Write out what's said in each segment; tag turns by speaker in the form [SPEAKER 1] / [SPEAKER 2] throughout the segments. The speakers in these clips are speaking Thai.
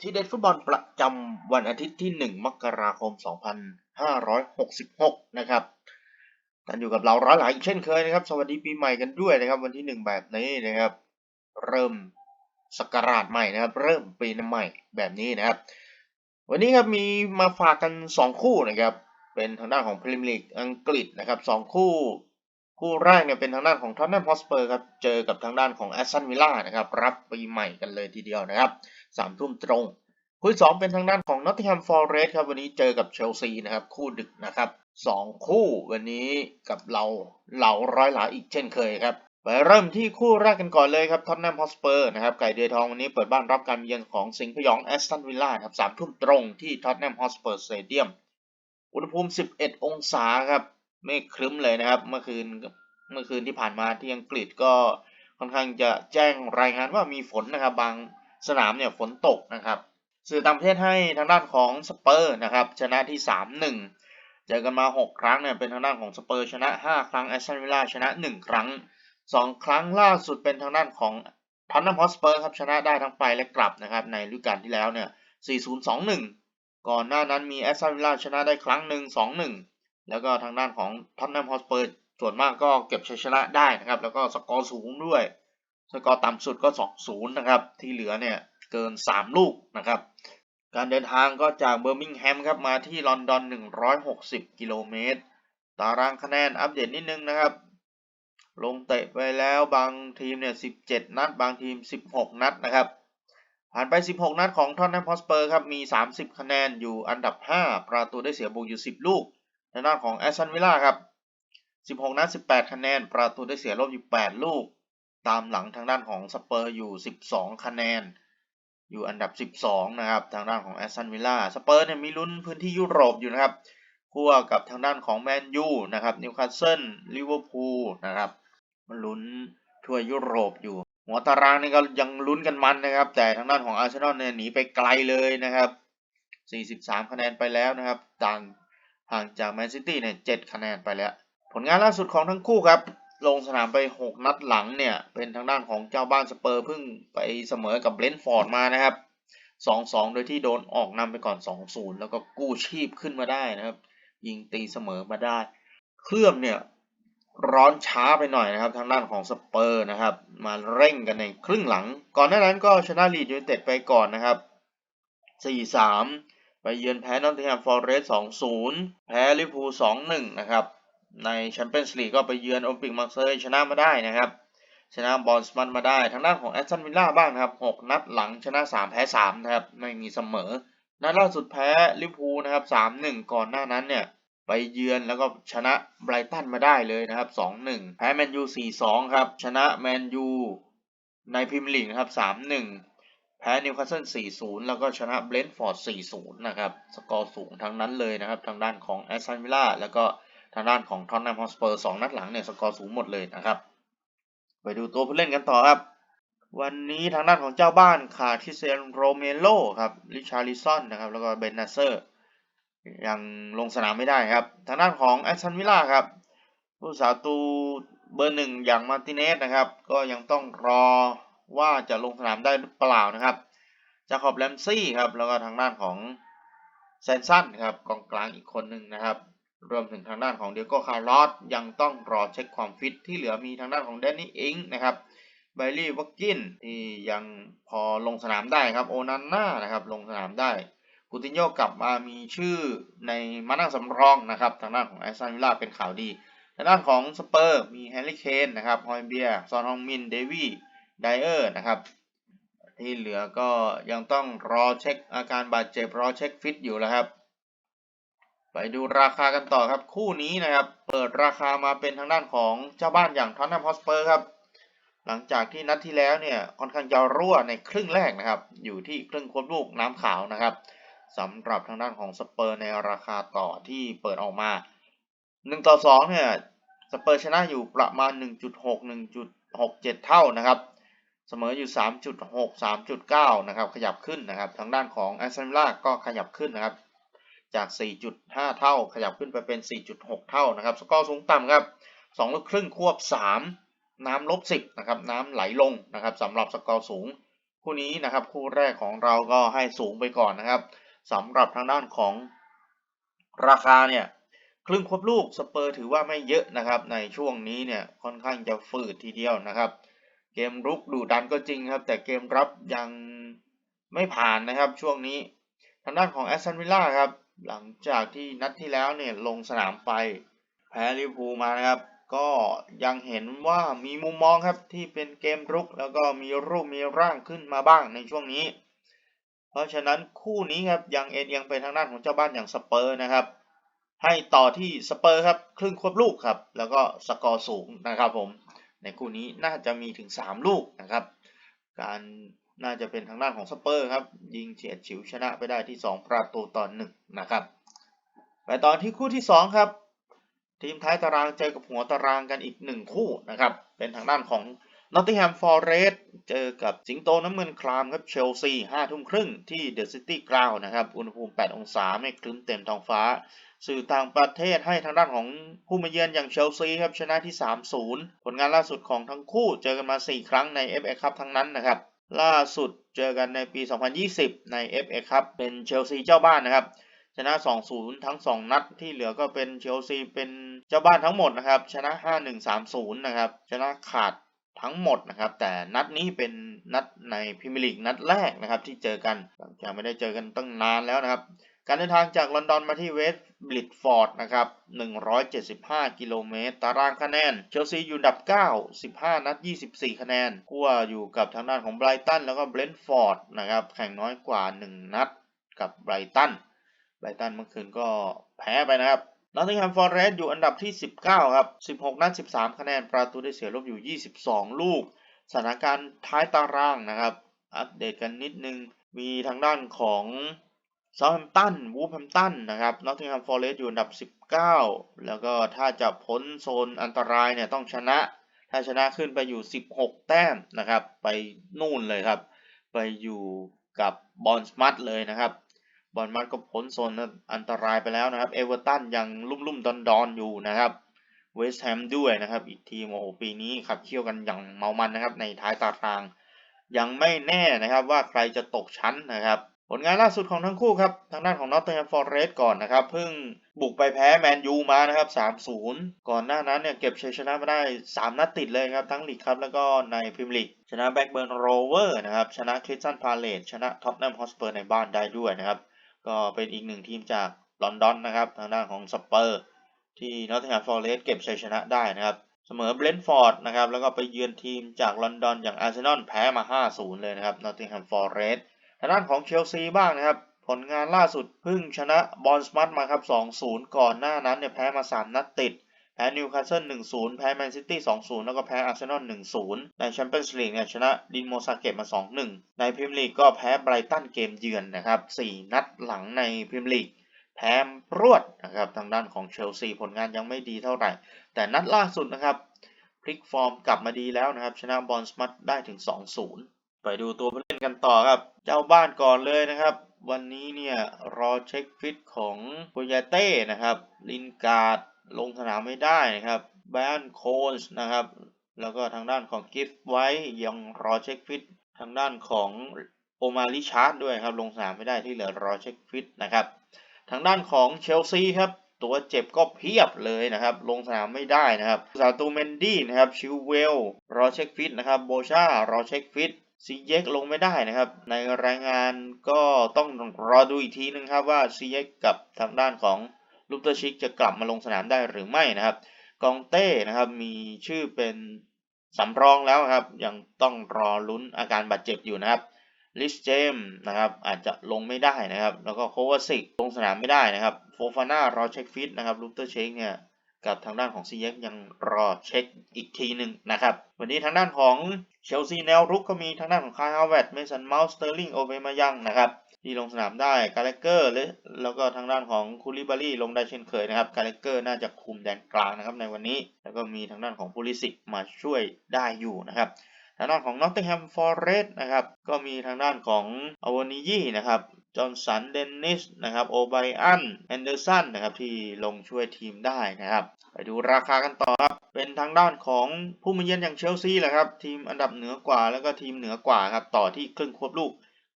[SPEAKER 1] ที่เด็ดฟุตบอลประจำวันอาทิตย์ที่ 1 มกราคม 2566 นะครับกันอยู่กับเราร้อยหลายเช่นเคยนะครับ สวัสดีปีใหม่กันด้วยนะครับ วันที่ 1 แบบนี้นะครับ เริ่มสกราชใหม่นะครับ เริ่มปีใหม่แบบนี้นะครับ วันนี้ครับมีมาฝากกัน 2 คู่นะครับ เป็นทางด้านของพรีเมียร์ลีกอังกฤษนะครับ 2 คู่ คู่แรกเนี่ยเป็นทางด้านของท็อตแนมฮอสเปอร์ครับ เจอกับทางด้านของแอสตันวิลล่านะครับ รับปีใหม่กันเลยทีเดียวนะครับสามทุ่มตรง คู่สองเป็นทางด้านของนอตติงแฮมฟอร์เรสครับ วันนี้เจอกับเชลซีนะครับ คู่ดึกนะครับสองคู่วันนี้กับเราเหล่าร้อยหลาอีกเช่นเคยครับไปเริ่มที่คู่แรกกันก่อนเลยครับท็อตแนมฮอสเปอร์นะครับไก่เดือยทองวันนี้เปิดบ้านรับการเยือนของสิงห์พยองแอสตันวิลล่าครับสามทุ่มตรงที่ท็อตแนมฮอสเปอร์สเตเดียมอุณหภูมิ 11 องศาครับเมฆครึ้มเลยนะครับ เมื่อคืน เมื่อคืนที่ผ่านมาที่อังกฤษก็ค่อนข้างจะแจ้งรายงานว่ามีฝนนะครับบางสนามเนี่ยฝนตกนะครับ สื่อต่างประเทศให้ทางด้านของสเปอร์นะครับชนะที่ 3-1 เจอกันมา 6 ครั้งเนี่ยเป็นทางด้านของสเปอร์ชนะ 5 ครั้งแอสตันวิลล่าชนะ 1 ครั้ง 2 ครั้งล่าสุดเป็นทางด้านของท็อตแนมฮอสเปอร์ครับชนะได้ทั้งไปและกลับนะครับในฤดูกาลที่แล้วเนี่ย 4-0-2-1 ก่อนหน้านั้นมีแอสตันวิลล่าชนะได้ครั้งหนึ่ง2-1 แล้วก็ทางด้านของท็อตแนมฮอสเปอร์ ส่วนมากก็เก็บชัยชนะได้นะครับ แล้วก็สกอร์สูงด้วย สกอร์ต่ำสุดก็ 2-0 นะครับ ที่เหลือเนี่ยเกิน 3 ลูกนะครับ การเดินทางก็จากเบอร์มิงแฮมครับมาที่ลอนดอน 160 กิโลเมตร ตารางคะแนนอัปเดตนิดนึงนะครับ ลงเตะไปแล้วบางทีมเนี่ย 17 นัด บางทีม 16 นัดนะครับ ผ่านไป 16 นัดของทอนแนมพอสเปอร์ครับ มี 30 คะแนนอยู่อันดับ 5 ประตูได้เสียบวกอยู่ 10 ลูกในด้านของแอสตันวิลล่าครับ 16 นัด 18 คะแนน ประตูได้เสียลบอยู่ 8 ลูก ตามหลังทางด้านของสเปอร์อยู่ 12 คะแนน อยู่อันดับ 12 นะครับ ทางด้านของแอสตันวิลล่า สเปอร์เนี่ยมีลุ้นพื้นที่ยุโรปอยู่นะครับ คู่กับทางด้านของแมนยูนะครับ นิวคาสเซิล ลิเวอร์พูลนะครับมันลุ้นทั่วยุโรปอยู่ หัวตารางนี่ก็ยังลุ้นกันมันนะครับ แต่ทางด้านของอาร์เซนอลเนี่ยหนีไปไกลเลยนะครับ 43 คะแนนไปแล้วนะครับ ต่างห่างจากแมนซิตี้เนี่ย7คะแนนไปแล้ว ผลงานล่าสุดของทั้งคู่ครับ ลงสนามไป 6 นัดหลังเนี่ย เป็นทางด้านของเจ้าบ้านสเปอร์เพิ่งไปเสมอกับเบรนท์ฟอร์ดมานะครับ 2-2 โดยที่โดนออกนำไปก่อน 2-0 แล้วก็กู้ชีพขึ้นมาได้นะครับ ยิงตีเสมอมาได้ เครื่องเนี่ยร้อนช้าไปหน่อยนะครับ ทางด้านของสเปอร์นะครับ มาเร่งกันในครึ่งหลัง ก่อนหน้านั้นก็ชนะลีดยูไนเต็ดไปก่อนนะครับ 4-3 ไปเยือนแพ้นอตติงแฮมฟอร์เรสต์2-0 แพ้ลิเวอร์พูล2-1 นะครับ ในแชมเปี้ยนส์ลีกก็ไปเยือนโอลิมปิกมาร์เซย์ชนะมาได้นะครับ ชนะบอลสมันมาได้ ทางด้านของแอสตันวิลล่าบ้างครับ 6 นัดหลังชนะ 3 แพ้ 3 นะครับ ไม่มีเสมอ นัดล่าสุดแพ้ลิเวอร์พูลนะครับ 3-1 ก่อนหน้านั้นเนี่ยไปเยือนแล้วก็ชนะไบรตันมาได้เลยนะครับ 2-1 แพ้แมนยู 4-2 ครับ ชนะแมนยูในพรีเมียร์ลีกนะครับ 3-1 แพ้นิวคาสเซิล 4-0 แล้วก็ชนะเบรนท์ฟอร์ด 4-0 นะครับ สกอร์สูงทั้งนั้นเลยนะครับ ทางด้านของแอสตันวิลล่าแล้วก็ ทางด้านของทอตแนมฮอสเปอร์2นัดหลังเนี่ยสกอร์สูงหมดเลยนะครับ ไปดูตัวผู้เล่นกันต่อครับ วันนี้ทางด้านของเจ้าบ้านขาทิเตียนโรเมโลครับริชาริซอนนะครับแล้วก็เบนนาเซอร์ยังลงสนามไม่ได้ครับ ทางด้านของแอสตันวิลล่าครับ ผู้สาตูเบอร์หนึ่งอย่างมาร์ติเนสนะครับ ก็ยังต้องรอว่าจะลงสนามได้หรือเปล่านะครับจาคอบแลมซี่ครับ แล้วก็ทางด้านของแซนสันครับกองกลางอีกคนหนึ่งนะครับ รวมถึงทางด้านของเดียโก้คาร์ลอสยังต้องรอเช็คความฟิตที่เหลือมีทางด้านของแดนนี่อิงนะครับไบลี่วักกินที่ยังพอลงสนามได้ครับโอนันน่านะครับลงสนามได้กูตินโยกลับมามีชื่อในมานั่งสำรองนะครับทางด้านของแอสตันวิลล่าเป็นข่าวดีทางด้านของสเปอร์มีแฮร์รี่เคนนะครับฮอยเบียซอนฮองมินเดวี่ไดเออร์นะครับที่เหลือก็ยังต้องรอเช็คอาการบาดเจ็บรอเช็คฟิตอยู่แล้วครับ ไปดูราคากันต่อครับคู่นี้นะครับ เปิดราคามาเป็นทางด้านของเจ้าบ้านอย่างท็อตแนมฮอสเปอร์ครับ หลังจากที่นัดที่แล้วเนี่ยค่อนข้างจะรั่วในครึ่งแรกนะครับ อยู่ที่ครึ่งควบลูกน้ำขาวนะครับสำหรับทางด้านของสเปอร์ในราคาต่อที่เปิดออกมา1ต่อ2เนี่ยสเปอร์ชนะอยู่ประมาณ 1.6 1.67 เท่านะครับ เสมออยู่ 3.6 3.9 นะครับ ขยับขึ้นนะครับ ทางด้านของแอสตันวิลล่าก็ขยับขึ้นนะครับ จาก 4.5 เท่า ขยับขึ้นไปเป็น 4.6 เท่านะครับ สกอร์สูงต่ำครับ2ลูกครึ่งควบ 3 น้ำลบ 10 นะครับ น้ำไหลลงนะครับสำหรับสกอร์สูง คู่นี้นะครับ คู่แรกของเราก็ให้สูงไปก่อนนะครับสำหรับทางด้านของราคาเนี่ยครึ่งควบลูกสเปอร์ถือว่าไม่เยอะนะครับ ในช่วงนี้เนี่ยค่อนข้างจะฝืดทีเดียวนะครับ เกมรุกดุดันก็จริงครับ แต่เกมรับยังไม่ผ่านนะครับช่วงนี้ ทางด้านของแอสตันวิลล่าครับ หลังจากที่นัดที่แล้วเนี่ยลงสนามไปแพ้ลิเวอร์พูลมานะครับ ก็ยังเห็นว่ามีมุมมองครับที่เป็นเกมรุก แล้วก็มีรูปมีร่างขึ้นมาบ้างในช่วงนี้ เพราะฉะนั้นคู่นี้ครับยังเอ็นเอียงไปทางด้านของเจ้าบ้านอย่างสเปอร์นะครับ ให้ต่อที่สเปอร์ครับครึ่งควบลูกครับ แล้วก็สกอร์สูงนะครับผมในคู่นี้น่าจะมีถึง 3 ลูกนะครับ การ น่าจะเป็นทางด้านของสเปอร์ครับ ยิงเฉียดฉิวชนะไปได้ที่ 2 ประตูต่อหนึ่งนะครับไปตอนที่คู่ที่ 2 ครับ ทีมท้ายตารางเจอกับหัวตารางกันอีก 1 คู่นะครับ เป็นทางด้านของ Nottingham Forest เจอกับสิงโตน้ำเงินคลามครับเชลซี5ทุ่มครึ่งที่ The City Ground นะครับ อุณหภูมิ 8 องศาไม่ครึ้มเต็มท้องฟ้า สื่อต่างประเทศให้ทางด้านของผู้มาเยือนอย่างเชลซีครับชนะที่ 3-0 ผลงานล่าสุดของทั้งคู่เจอกันมา 4 ครั้งใน FA Cup ทั้งนั้นนะครับ ล่าสุดเจอกันในปี 2020 ใน FA Cup เป็นเชลซีเจ้าบ้านนะครับ ชนะ 2-0 ทั้ง 2 นัดที่เหลือก็เป็นเชลซีเป็นเจ้าบ้านทั้งหมดนะครับ ชนะ 5-1 3-0 นะครับ ชนะขาดทั้งหมดนะครับ แต่นัดนี้เป็นนัดในพรีเมียร์ลีกนัดแรกนะครับที่เจอกันหลังจากไม่ได้เจอกันตั้งนานแล้วนะครับ การเดินทางจากลอนดอนมาที่เวสต์บลิดฟอร์ดนะครับ 175 กิโลเมตร ตารางคะแนน เชลซีอยู่อันดับ 9 15 นัด 24 คะแนนกัวอยู่กับทางด้านของไบรตันแล้วก็เบรนท์ฟอร์ดนะครับ แข่งน้อยกว่า 1 นัดกับไบรตัน ไบรตันเมื่อคืนก็แพ้ไปนะครับนอตติงแฮมฟอร์เรสต์อยู่อันดับที่ 19 ครับ 16 นัด 13 คะแนน ประตูได้เสียลบอยู่ 22 ลูก สถานการณ์ท้ายตารางนะครับ อัปเดตกันนิดนึง มีทางด้านของ เซาท์แฮมป์ตันวูฟแฮมป์ตันนะครับนอตติงแฮมฟอร์เรสต์อยู่อันดับ 19 แล้วก็ถ้าจะพ้นโซนอันตรายเนี่ยต้องชนะ ถ้าชนะขึ้นไปอยู่ 16 แต้มนะครับ ไปนู่นเลยครับ ไปอยู่กับบอลสมัตเลยนะครับบอลมัดก็พ้นโซนอันตรายไปแล้วนะครับ เอเวอร์ตันยังลุ่มๆ ดอนๆ อยู่นะครับ เวสต์แฮมด้วยนะครับ อีกทีมโอ้โหปีนี้ขับเคี่ยวกันอย่างเมามันนะครับ ในท้ายตาราง ยังไม่แน่นะครับว่าใครจะตกชั้นนะครับ ผลงานล่าสุดของทั้งคู่ครับ ทางด้านของนอตเทอร์แฮมฟอร์เรสก่อนนะครับ เพิ่งบุกไปแพ้แมนยูมานะครับ 3-0 ก่อนหน้านั้นเนี่ยเก็บชัยชนะมาได้ 3 นัดติดเลยครับ ทั้งลีกครับแล้วก็ในพรีเมียร์ลีก ชนะแบ็กเบิร์นโรเวอร์นะครับ ชนะคริสตันพาเลตชนะท็อตแนมฮอสเปอร์ในบ้านได้ด้วยนะครับ ก็เป็นอีกหนึ่งทีมจากลอนดอนนะครับ ทางด้านของสเปอร์ ที่นอตติงแฮมฟอร์เรสเก็บชัยชนะได้นะครับ เสมอเบรนฟอร์ดนะครับ แล้วก็ไปเยือนทีมจากลอนดอนอย่างอาร์เซนอลแพ้มา 5-0 เลยนะครับ นอตติงแฮมฟอร์เรส ทางด้านของเชลซีบ้างนะครับ ผลงานล่าสุดเพิ่งชนะบอลสมัตมาครับ 2-0 ก่อนหน้านั้นเนี่ยแพ้มา 3 นัดติด แพ้นิวคาสเซิล 1-0 แพ้แมนซิตี้ 2-0 แล้วก็แพ้อาร์เซนอล 1-0 ในแชมเปี้ยนส์ลีกเนี่ยชนะดินโมซาเกตมา 2-1 ในพรีเมียร์ลีกก็แพ้ไบรตันเกมเยือนนะครับ 4 นัดหลังในพรีเมียร์ลีกแพ้รวดนะครับทางด้านของเชลซีผลงานยังไม่ดีเท่าไหร่ แต่นัดล่าสุดนะครับพลิกฟอร์มกลับมาดีแล้วนะครับ ชนะบอลสมัตได้ถึง 2-0 ไปดูตัว กันต่อครับเจ้าบ้านก่อนเลยนะครับ วันนี้เนี่ยรอเช็คฟิตของโปยาเต้นะครับ ลินการ์ดลงสนามไม่ได้นะครับแบนโคนส์นะครับ แล้วก็ทางด้านของกิฟไว้ยังรอเช็คฟิตทางด้านของโอมาริชาร์ดด้วยครับลงสนามไม่ได้ที่เหลือรอเช็คฟิตนะครับ ทางด้านของเชลซีครับตัวเจ็บก็เพียบเลยนะครับ ลงสนามไม่ได้นะครับซาตูเมนดี้นะครับ ชิวเวล รอเช็คฟิตนะครับ โบชารอเช็คฟิต ซีเยกลงไม่ได้นะครับ ในรายงานก็ต้องรอดูอีกทีนึงครับว่าซีเยกกับทางด้านของลูปเตอร์ชิกจะกลับมาลงสนามได้หรือไม่นะครับ กองเต้นะครับมีชื่อเป็นสำรองแล้วครับ ยังต้องรอลุ้นอาการบาดเจ็บอยู่นะครับลิสเจมนะครับอาจจะลงไม่ได้นะครับ แล้วก็โควาซิกลงสนามไม่ได้นะครับโฟฟาน่ารอเช็คฟิตนะครับลูเตอร์เชคเนี่ย กับทางด้านของซีเย็กยังรอเช็คอีกทีหนึ่งนะครับ วันนี้ทางด้านของเชลซีแนวรุกก็มีทางด้านของคาร์ฮาวเวตเมสันเมาส์สเตอร์ลิงโอเบมายังนะครับที่ลงสนามได้กาเลเกอร์และแล้วก็ทางด้านของคูลิบารีลงได้เช่นเคยนะครับกาเลเกอร์น่าจะคุมแดนกลางนะครับในวันนี้ แล้วก็มีทางด้านของพูลิสิกมาช่วยได้อยู่นะครับ ทางด้านของ Nottingham Forest นะครับ ก็มีทางด้านของอวานิยี่นะครับจอห์นสัน เดนนิส นะครับ โอไบอัน แอนเดอร์สัน นะครับ ที่ลงช่วยทีมได้นะครับ ไปดูราคากันต่อครับ เป็นทางด้านของผู้มาเยือนอย่างเชลซีแหละครับ ทีมอันดับเหนือกว่า แล้วก็ทีมเหนือกว่าครับ ต่อที่ครึ่งควบลูก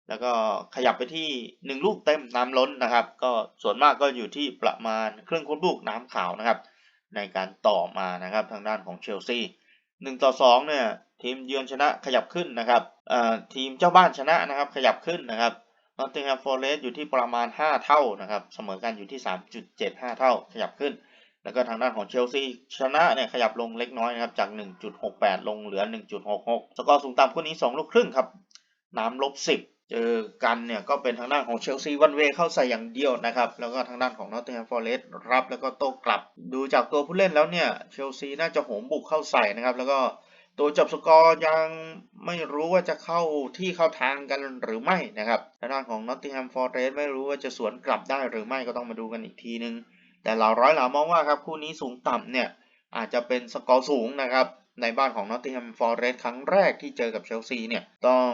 [SPEAKER 1] แล้วก็ขยับไปที่ 1 ลูกเต็มน้ำล้นนะครับ ก็ส่วนมากก็อยู่ที่ประมาณครึ่งควบลูกน้ำขาวนะครับ ในการต่อมานะครับ ทางด้านของเชลซีหนึ่งต่อสองเนี่ย ทีมเยือนชนะขยับขึ้นนะครับทีมเจ้าบ้านชนะนะครับขยับขึ้นนะครับนอตติงแฮมฟอเรสต์อยู่ที่ประมาณ 5 เท่านะครับเสมอกันอยู่ที่ 3.75 เท่าขยับขึ้น แล้วก็ทางด้านของเชลซีชนะเนี่ยขยับลงเล็กน้อยนะครับจาก 1.68 ลงเหลือ 1.66 สกอร์สูงต่ำคู่นี้ 2 ลูกครึ่งครับน้ำลบ 10 เจอกันเนี่ยก็เป็นทางด้านของเชลซีวันเวเข้าใส่อย่างเดียวนะครับแล้วก็ทางด้านของนอตติงแฮมฟอเรสต์รับแล้วก็โต้กลับ ดูจากตัวผู้เล่นแล้วเนี่ยเชลซีน่าจะโหมบุกเข้าใส่นะครับแล้วก็ ตัวจบสกอร์ยังไม่รู้ว่าจะเข้าที่เข้าทางกันหรือไม่นะครับทางด้านของนอตติงแฮมฟอร์เรสไม่รู้ว่าจะสวนกลับได้หรือไม่ก็ต้องมาดูกันอีกทีนึง แต่เหล่าร้อยหลามองว่าครับคู่นี้สูงต่ำเนี่ยอาจจะเป็นสกอร์สูงนะครับในบ้านของ Nottingham Forest ครั้งแรกที่เจอกับเชลซีเนี่ยต้อง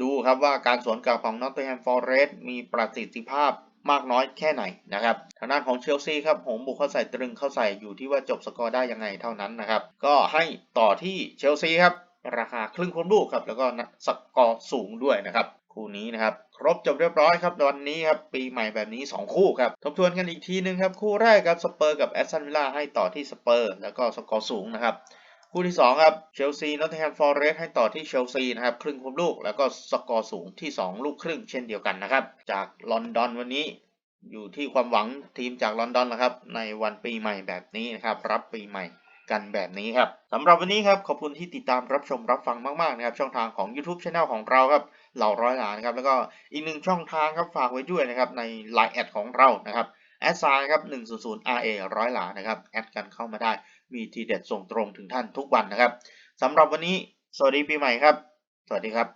[SPEAKER 1] ดูครับว่าการสวนกลับของ Nottingham Forest มีประสิทธิภาพ มากน้อยแค่ไหนนะครับทางด้านของเชลซีครับหมบุกเข้าใส่ตรึงเข้าใส่อยู่ที่ว่าจบสกอร์ได้ยังไงเท่านั้นนะครับ ก็ให้ต่อที่เชลซีครับราคาครึ่งควบลูกครับแล้วก็สกอร์สูงด้วยนะครับคู่นี้นะครับครบจบเรียบร้อยครับวันนี้ครับปีใหม่แบบนี้ 2 คู่ครับทบทวนกันอีกทีนึงครับคู่แรกครับสเปอร์กับแอสตันวิลล่าให้ต่อที่สเปอร์แล้วก็สกอร์สูงนะครับ คู่ที่ 2 ครับ เชลซีนอตแฮมฟอร์เรสให้ต่อที่เชลซีนะครับ ครึ่งควบลูก แล้วก็สกอร์สูงที่ 2 ลูกครึ่งเช่นเดียวกันนะครับ จากลอนดอนวันนี้อยู่ที่ความหวังทีมจากลอนดอนนะครับ ในวันปีใหม่แบบนี้นะครับ รับปีใหม่กันแบบนี้ครับสำหรับวันนี้ครับขอบคุณที่ติดตามรับชมรับฟังมากๆนะครับ ช่องทางของ YouTube Channel ของเราครับเหล่าร้อยหลานครับแล้วก็อีกหนึ่งช่องทางครับฝากไว้ด้วยนะครับใน Line แอดของเรานะครับแอดไซน์ครับ100 RA ร้อยหลานนะครับแอดกันเข้ามาได้ มีทีเด็ดส่งตรงถึงท่านทุกวันนะครับสำหรับวันนี้ สวัสดีปีใหม่ครับ สวัสดีครับ